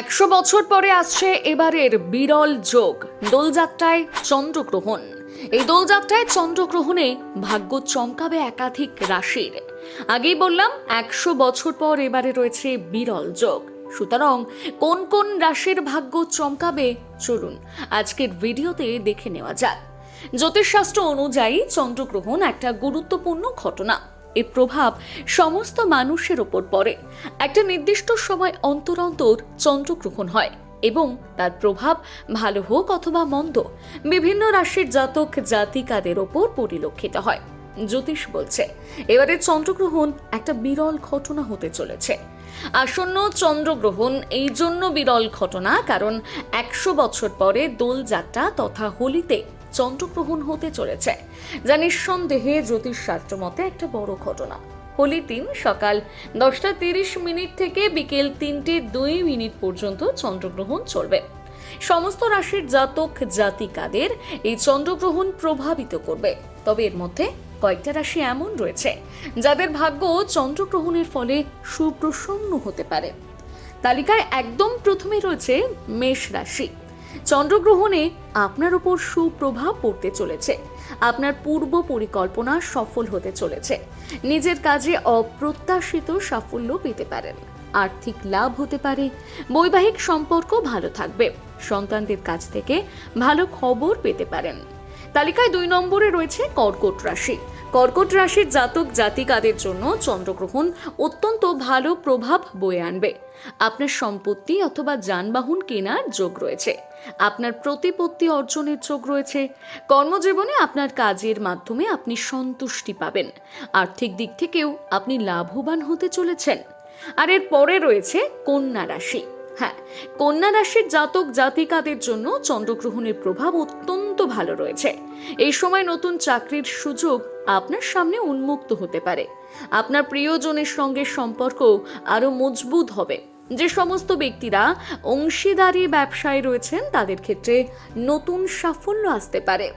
একশো বছর পরে আসছে এবারের বিরল যোগ, দোলযাত্রায় চন্দ্রগ্রহণ। এই দোলযাত্রায় চন্দ্রগ্রহণে ভাগ্য চমকাবে একাধিক রাশির। আগেই বললাম, একশো বছর পর এবারে রয়েছে বিরল যোগ। সুতরাং কোন কোন রাশির ভাগ্য চমকাবে, চলুন আজকের ভিডিওতে দেখে নেওয়া যাক। জ্যোতিষশাস্ত্র অনুযায়ী চন্দ্রগ্রহণ একটা গুরুত্বপূর্ণ ঘটনা। এর প্রভাব সমস্ত মানুষের ওপর পড়ে। একটা নির্দিষ্ট সময় অন্তর অন্তর চন্দ্রগ্রহণ হয় এবং তার প্রভাব ভালো হোক অথবা মন্দ, বিভিন্ন রাশির জাতক জাতিকাদের ওপর পরিলক্ষিত হয়, জ্যোতিষ বলছে। এবারে চন্দ্রগ্রহণ একটা বিরল ঘটনা হতে চলেছে। আসন্ন চন্দ্রগ্রহণ এই জন্য বিরল ঘটনা কারণ একশো বছর পরে দোলযাত্রা তথা হোলিতে চন্দ্রগ্রহণ হতে চলেছে, যা নিঃসন্দেহে জ্যোতিষশাস্ত্র মতে একটা বড় ঘটনা। হোলির দিন সকাল দশটা তিরিশ মিনিট থেকে বিকেল তিনটে দুই মিনিট পর্যন্ত চন্দ্রগ্রহণ চলবে। সমস্ত রাশির জাতক জাতিকাদের এই চন্দ্রগ্রহণ প্রভাবিত করবে। তবে এর মধ্যে কয়েকটা রাশি এমন রয়েছে, যাদের ভাগ্য চন্দ্রগ্রহণের ফলে সুপ্রসন্ন হতে পারে। তালিকায় একদম প্রথমে রয়েছে মেষ রাশি। চন্দ্রগ্রহণে আপনার উপর সুপ্রভাব পড়তে চলেছে। আপনার পূর্ব পরিকল্পনা সফল হতে চলেছে। নিজের কাজে অপ্রত্যাশিত সাফল্য পেতে পারেন। আর্থিক লাভ হতে পারে, বৈবাহিক সম্পর্ক ভালো থাকবে, সন্তানদের কাছ থেকে ভালো খবর পেতে পারেন। তালিকায় দুই নম্বরে রয়েছে কর্কট রাশি। কর্কট রাশির জাতক জাতিকাদের জন্য চন্দ্রগ্রহণ অত্যন্ত ভালো প্রভাব বয়ে আনবে। আপনার সম্পত্তি অথবা যানবাহন কেনার যোগ রয়েছে। আপনার প্রতিপত্তি অর্জনের যোগ রয়েছে। কর্মজীবনে আপনার কাজের মাধ্যমে আপনি সন্তুষ্টি পাবেন। আর্থিক দিক থেকেও আপনি লাভবান হতে চলেছেন। আর এর পরে রয়েছে কন্যা রাশি। হ্যাঁ কন্যা রাশির জাতক জাতিকাদের জন্য চন্দ্রগ্রহণের প্রভাব অত্যন্ত ভালো রয়েছে। এই সময় নতুন চাকরির সুযোগ আপনার সামনে উন্মুক্ত হতে পারে। আপনার প্রিয়জনের সঙ্গে সম্পর্ক আরও মজবুত হবে। যে সমস্ত ব্যক্তিরা অংশীদারি ব্যবসায় রয়েছেন, তাদের ক্ষেত্রে নতুন সাফল্য আসতে পারে।